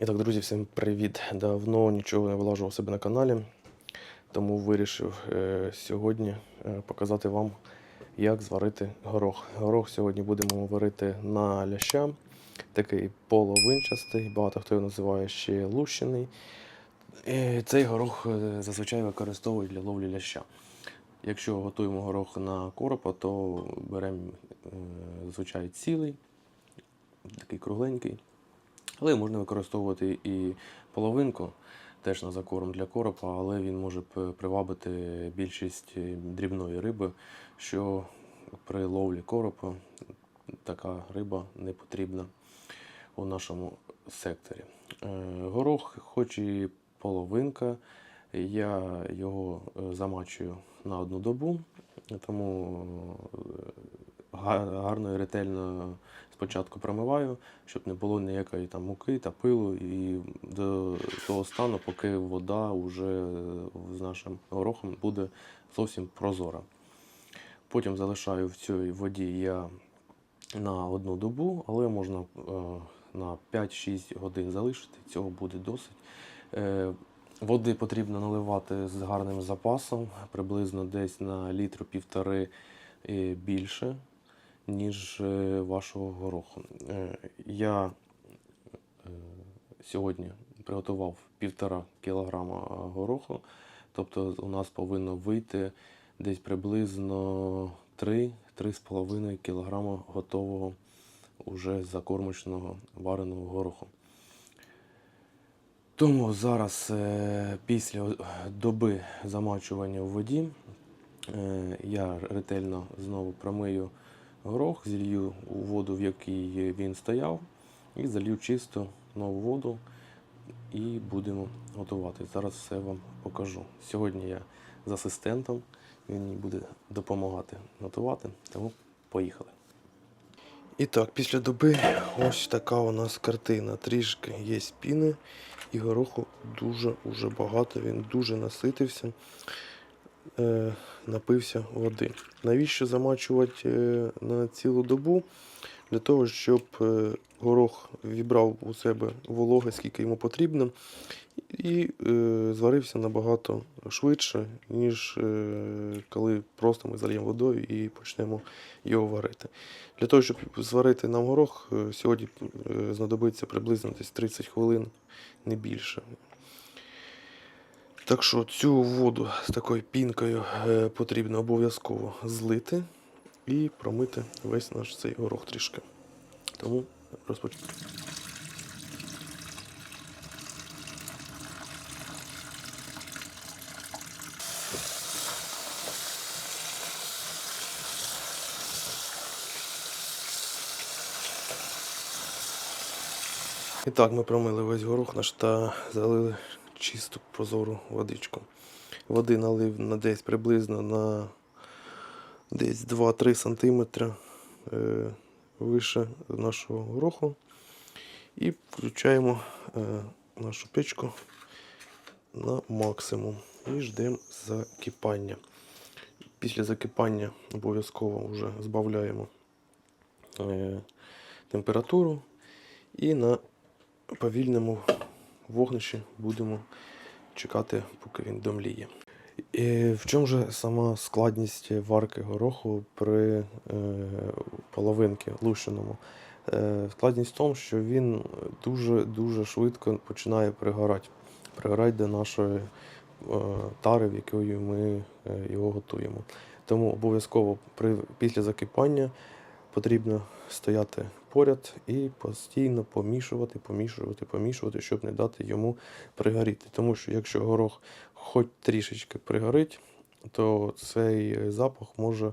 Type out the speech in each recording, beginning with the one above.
І так, друзі, всім привіт! Давно нічого не вилажував себе на каналі, тому вирішив е, сьогодні е, показати вам, як зварити горох. Горох сьогодні будемо варити на ляща, такий половинчастий, багато хто його називає ще лущений. Е, Цей горох е, зазвичай використовують для ловлі ляща. Якщо готуємо горох на коропа, то беремо е, зазвичай цілий, такий кругленький. Але можна використовувати і половинку, теж на закорм для коропа, але він може привабити більшість е, дрібної риби, що при ловлі коропа така риба не потрібна у нашому секторі. Е, Горох, хоч і половинка, я його е, замачую на одну добу, тому гарно і ретельно спочатку промиваю, щоб не було ніякої там муки та пилу, і до того стану, поки вода вже з нашим горохом буде зовсім прозора. Потім залишаю в цій воді я на одну добу, але можна е, на 5-6 годин залишити, цього буде досить. Е, Води потрібно наливати з гарним запасом, приблизно десь на літру півтори більше, ніж е, вашого гороху. Е, Я е, сьогодні приготував півтора кілограма гороху, тобто у нас повинно вийти десь приблизно 3-3,5 кілограма готового уже закормочного вареного гороху. Тому зараз після доби замачування в воді я ретельно знову промию горох, зілью воду, в якій він стояв, і залью чисту нову воду і будемо готувати. Зараз все вам покажу. Сьогодні я з асистентом, він мені буде допомагати готувати, тому поїхали. І так, після доби ось така у нас картина. Трішки є піни, і гороху дуже уже багато, він дуже наситився, е, напився води. Навіщо замачувати е, на цілу добу? Для того, щоб е, горох вібрав у себе вологи, скільки йому потрібно, і е, зварився набагато швидше, ніж е, коли просто ми зальємо водою і почнемо його варити. Для того, щоб зварити нам горох, е, сьогодні е, знадобиться приблизно десь 30 хвилин, не більше. Так що цю воду з такою пінкою е, потрібно обов'язково злити і промити весь наш цей горох трішки. Тому розпочнемо. І так, ми промили весь горох наш та залили чисту прозору водичку. Води налив на десь приблизно на десь 2-3 см е, вище нашого гороху. І включаємо е, нашу печку на максимум і ждемо закипання. Після закипання обов'язково вже збавляємо е, температуру і на повільному вогнищі будемо чекати, поки він домліє. І в чому же сама складність варки гороху при е, половинки лущеному? Е, складність в тому, що він дуже-дуже швидко починає пригорати. Пригорати до нашої е, тари, в якою ми е, його готуємо. Тому обов'язково при, після закипання потрібно стояти поряд і постійно помішувати, помішувати, помішувати, щоб не дати йому пригоріти. Тому що якщо горох хоч трішечки пригорить, то цей запах може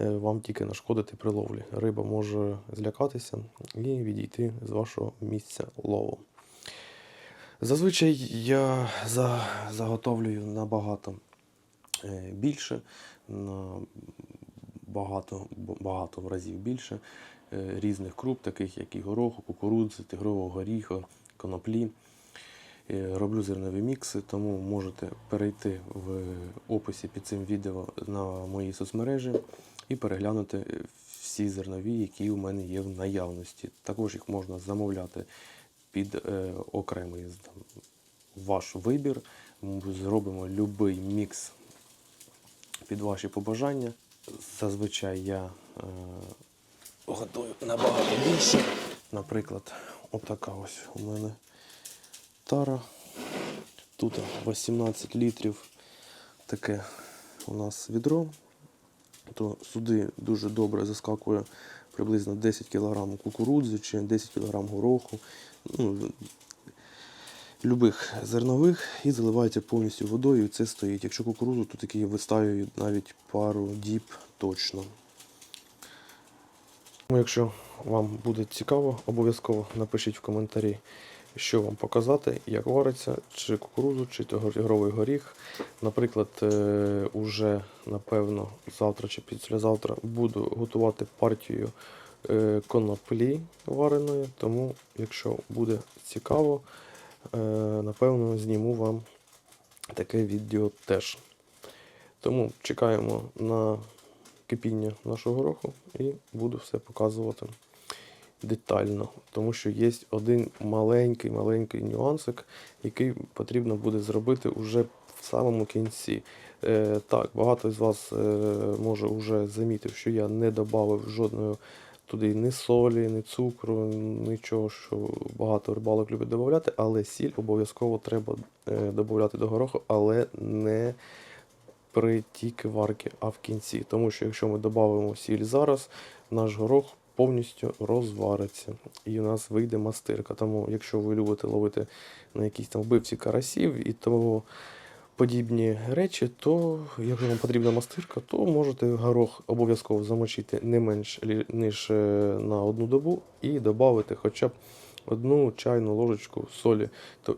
е, вам тільки нашкодити при ловлі. Риба може злякатися і відійти з вашого місця лову. Зазвичай я заготовлюю набагато е, більше, багато, багато разів більше е, різних круп, таких як і гороху, кукурудзи, тигрового горіха, коноплі. Е, Роблю зернові мікси, тому можете перейти в описі під цим відео на мої соцмережі і переглянути всі зернові, які у мене є в наявності. Також їх можна замовляти під е, окремий там, ваш вибір. Ми зробимо будь-який мікс під ваші побажання. Зазвичай я е, готую набагато більше. Наприклад, отака ось у мене тара. Тут 18 літрів таке у нас відро. То сюди дуже добре заскакує приблизно 10 кг кукурудзи чи 10 кг гороху. Ну, любих зернових і заливається повністю водою, і це стоїть. Якщо кукурудзу, то такі вистаюють навіть пару діб точно. Якщо вам буде цікаво, обов'язково напишіть в коментарі, що вам показати, як вариться, чи кукурудзу, чи тигровий горіх. Наприклад, е, уже напевно завтра чи післязавтра буду готувати партію е, коноплі вареної, тому якщо буде цікаво, напевно зніму вам таке відео теж. Тому чекаємо на кипіння нашого гороху і буду все показувати детально. Тому що є один маленький маленький нюансик, який потрібно буде зробити уже в самому кінці. Е, так, багато з вас е, може вже замітив, що я не додав жодної туди ні солі, ні цукру, нічого, що багато рибалок любить додати, але сіль обов'язково треба е, додати до гороху, але не при тільки варки, а в кінці. Тому що якщо ми додамо сіль зараз, наш горох повністю розвариться і у нас вийде мастирка. Тому, якщо ви любите ловити на якісь там вбивці карасів і тому подібні речі, то якщо вам потрібна мастирка, то можете горох обов'язково замочити не менш ніж е, на одну добу і додати хоча б одну чайну ложечку солі. То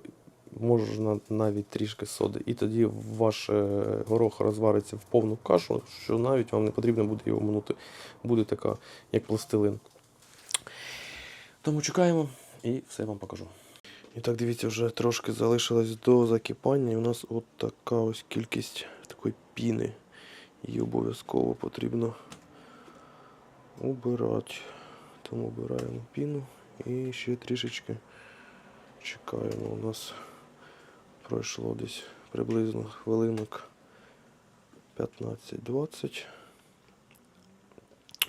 можна навіть трішки соди. І тоді ваш е, горох розвариться в повну кашу, що навіть вам не потрібно буде його минути. Буде така, як пластилин. Тому чекаємо і все вам покажу. І так, дивіться, вже трошки залишилось до закипання. І у нас от така ось кількість такої піни. Її обов'язково потрібно убирати. Тому обираємо піну і ще трішечки чекаємо. У нас пройшло десь приблизно хвилинок 15-20.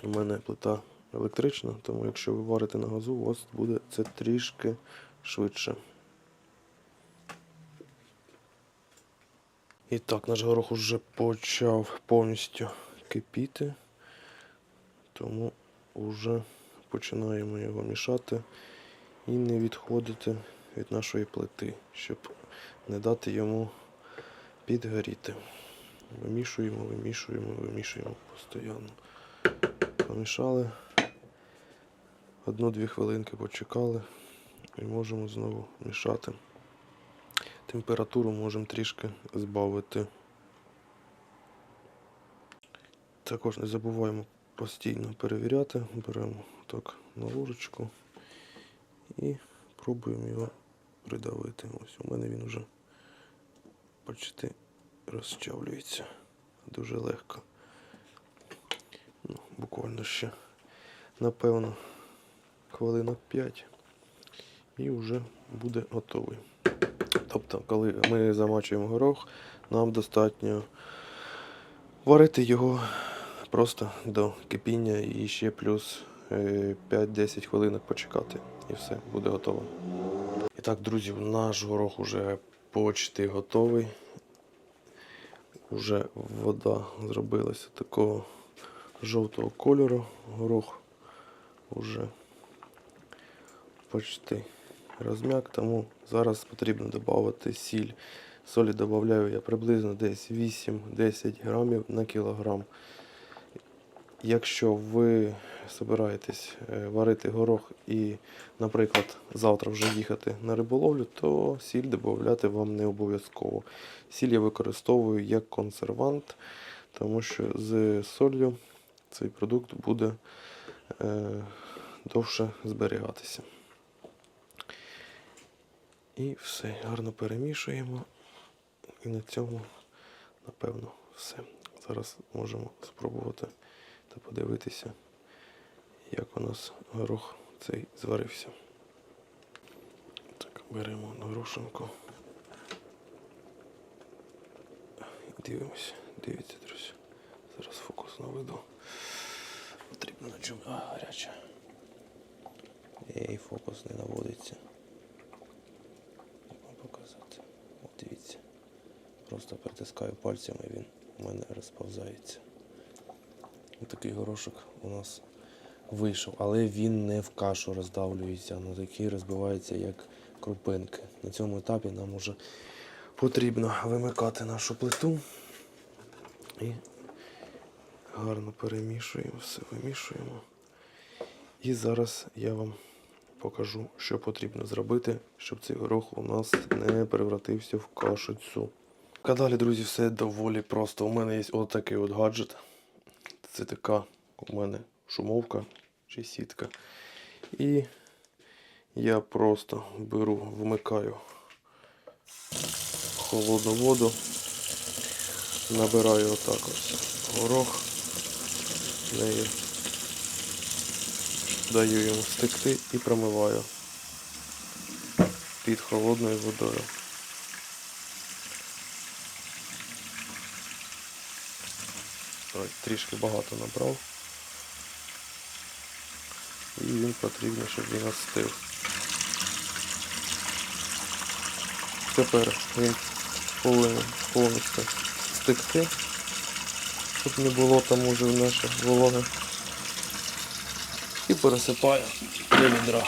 У мене плита електрична, тому якщо ви варите на газу, у вас буде це трішки швидше. І так, наш горох уже почав повністю кипіти, тому вже починаємо його мішати і не відходити від нашої плити, щоб не дати йому підгоріти. Вимішуємо, вимішуємо, вимішуємо постійно. Помішали. Одну-дві хвилинки почекали і можемо знову мішати. Температуру можемо трішки збавити. Також не забуваємо постійно перевіряти. Беремо так на ложечку і пробуємо його придавити. Ось у мене він вже почти розчавлюється дуже легко. Ну, буквально ще, напевно, хвилинок 5 і вже буде готовий. Тобто, коли ми замачуємо горох, нам достатньо варити його просто до кипіння і ще плюс е, 5-10 хвилинок почекати. І все, буде готово. І так, друзі, наш горох уже почти готовий. Уже вода зробилася такого жовтого кольору. Горох уже почти розм'як, тому зараз потрібно додати сіль. Солі додаю я приблизно десь 8-10 грамів на кілограм. Якщо ви збираєтесь е, варити горох і, наприклад, завтра вже їхати на риболовлю, то сіль додати вам не обов'язково. Сіль я використовую як консервант, тому що з солью цей продукт буде е, довше зберігатися. І все, гарно перемішуємо. І на цьому, напевно, все. Зараз можемо спробувати та подивитися, як у нас горох цей зварився. Так, Беремо на горошинку. Дивимось, дивіться, друзі. Зараз фокус наведу. Потрібно на чому. А, гаряча. Ей, фокус не наводиться. Як вам показати? От дивіться. Просто притискаю пальцями, він у мене розповзається. Такий горошок у нас вийшов, але він не в кашу роздавлюється, а такий розбивається як крупинки. На цьому етапі нам вже потрібно вимикати нашу плиту і гарно перемішуємо, все вимішуємо. І зараз я вам покажу, що потрібно зробити, щоб цей горох у нас не превратився в кашицю. А далі, друзі, все доволі просто. У мене є отакий от гаджет. Це така у мене шумовка чи сітка. І я просто беру, вмикаю холодну воду, набираю отак ось горох, нею даю йому стекти і промиваю під холодною водою. Трішки багато набрав. І він потрібно, щоб він остив. Тепер він повинен повністю стекти, щоб не було там уже наше вологе. І пересипаю до відра.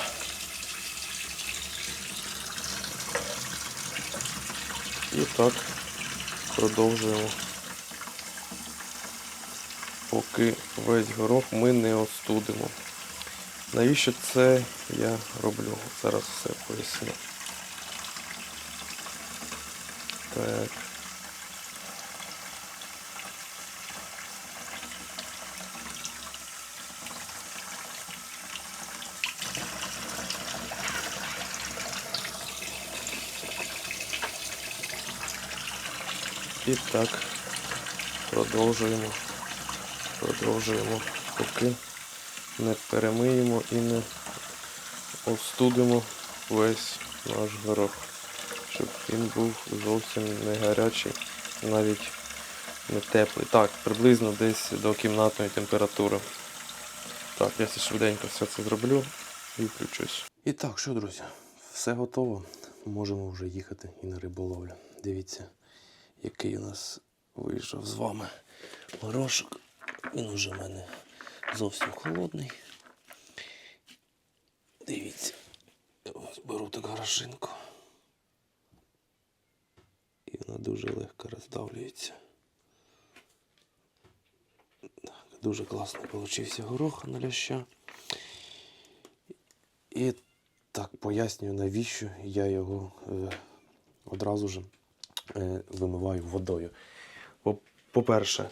І так продовжуємо. Поки весь горох ми не остудимо. Навіщо це я роблю? Зараз все поясню. Так. І так продовжуємо. Продовжуємо, поки не перемиємо і не остудимо весь наш горох, щоб він був зовсім не гарячий, навіть не теплий. Так, приблизно десь до кімнатної температури. Так, я швиденько все це зроблю і включусь. І так, що, друзі, все готово. Можемо вже їхати і на риболовлю. Дивіться, який у нас вийшов з вами горошок. Він уже в мене зовсім холодний. Дивіться. Ось беру так горошинку. І вона дуже легко роздавлюється. Так, дуже класно получився горох на ляща. І так пояснюю, навіщо я його е, одразу ж е, вимиваю водою. По- По-перше, е,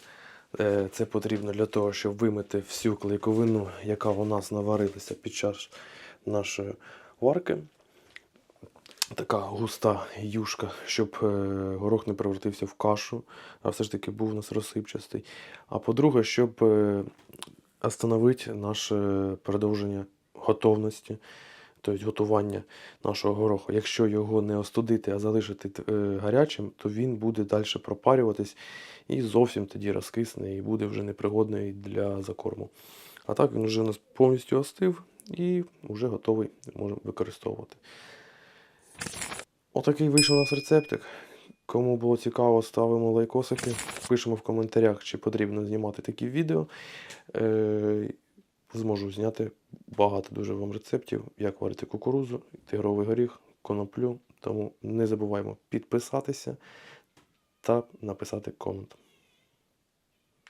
це потрібно для того, щоб вимити всю клейковину, яка у нас наварилася під час нашої варки. Така густа юшка, щоб е, горох не превратився в кашу, а все ж таки був у нас розсипчастий. А по-друге, щоб е, остановити наше продовження готовності, тобто готування нашого гороху. Якщо його не остудити, а залишити е, гарячим, то він буде далі пропарюватись і зовсім тоді розкисне і буде вже непригодний для закорму. А так він вже у нас повністю остив і вже готовий, можемо використовувати. Отакий вийшов у нас рецептик. Кому було цікаво, ставимо лайкосики, пишемо в коментарях, чи потрібно знімати такі відео. Зможу зняти багато дуже вам рецептів, як варити кукурузу, тигровий горіх, коноплю. Тому не забуваємо підписатися та написати комент.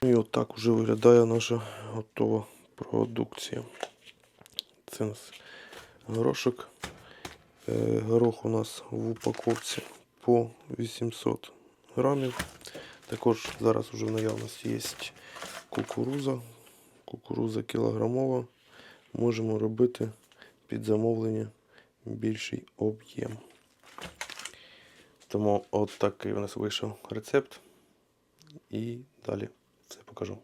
І отак вже виглядає наша готова продукція. Це у нас горошок. Е, Горох у нас в упаковці по 800 грамів. Також зараз вже в наявності є кукуруза. Кукуруза кілограмова. Можемо робити під замовлення більший об'єм. Тому от такий у нас вийшов рецепт. І далі все покажу.